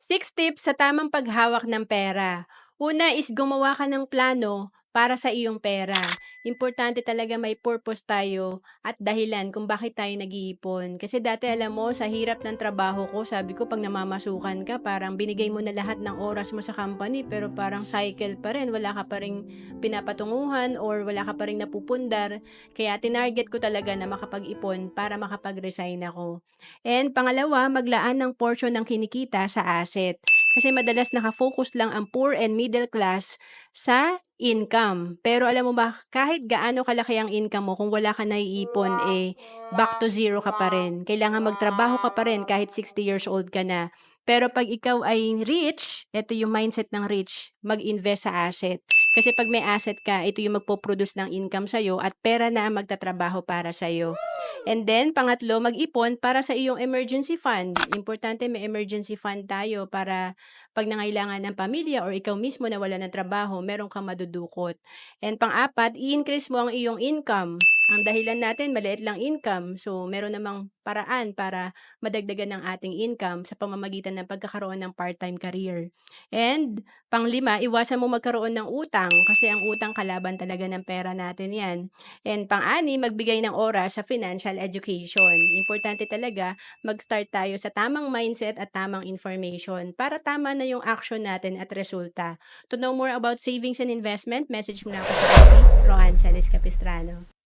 Six tips sa tamang paghawak ng pera. Una is gumawa ka ng plano para sa iyong pera. Importante talaga may purpose tayo at dahilan kung bakit tayo nag-iipon. Kasi dati alam mo, sa hirap ng trabaho ko, sabi ko pag namamasukan ka, parang binigay mo na lahat ng oras mo sa company pero parang cycle pa rin. Wala ka pa rin pinapatunguhan or wala ka pa rin napupundar. Kaya tinarget ko talaga na makapag-ipon para makapag-resign ako. And pangalawa, maglaan ng portion ng kinikita sa asset. Kasi madalas nakafocus lang ang poor and middle class sa income. Pero alam mo ba, kahit gaano kalaki ang income mo, kung wala ka naiipon, eh, back to zero ka pa rin. Kailangan magtrabaho ka pa rin kahit 60 years old ka na. Pero pag ikaw ay rich, ito yung mindset ng rich, mag-invest sa asset. Kasi pag may asset ka, ito yung magpo-produce ng income sa'yo at pera na ang magtatrabaho para sa'yo. And then, pangatlo, mag-ipon para sa iyong emergency fund. Importante may emergency fund tayo para pag nangailangan ng pamilya or ikaw mismo na wala ng trabaho, meron kang madudukot. And pang-apat, i-increase mo ang iyong income. Ang dahilan natin, maliit lang income. So, meron namang paraan para madagdagan ng ating income sa pamamagitan ng pagkakaroon ng part-time career. And panglima, iwasan mo magkaroon ng utang kasi ang utang kalaban talaga ng pera natin yan. And pang-ani, magbigay ng oras sa financial education. Importante talaga mag-start tayo sa tamang mindset at tamang information para tama na yung action natin at resulta. To know more about savings and investment, message mo na ako sa Rohan Celis Capistrano.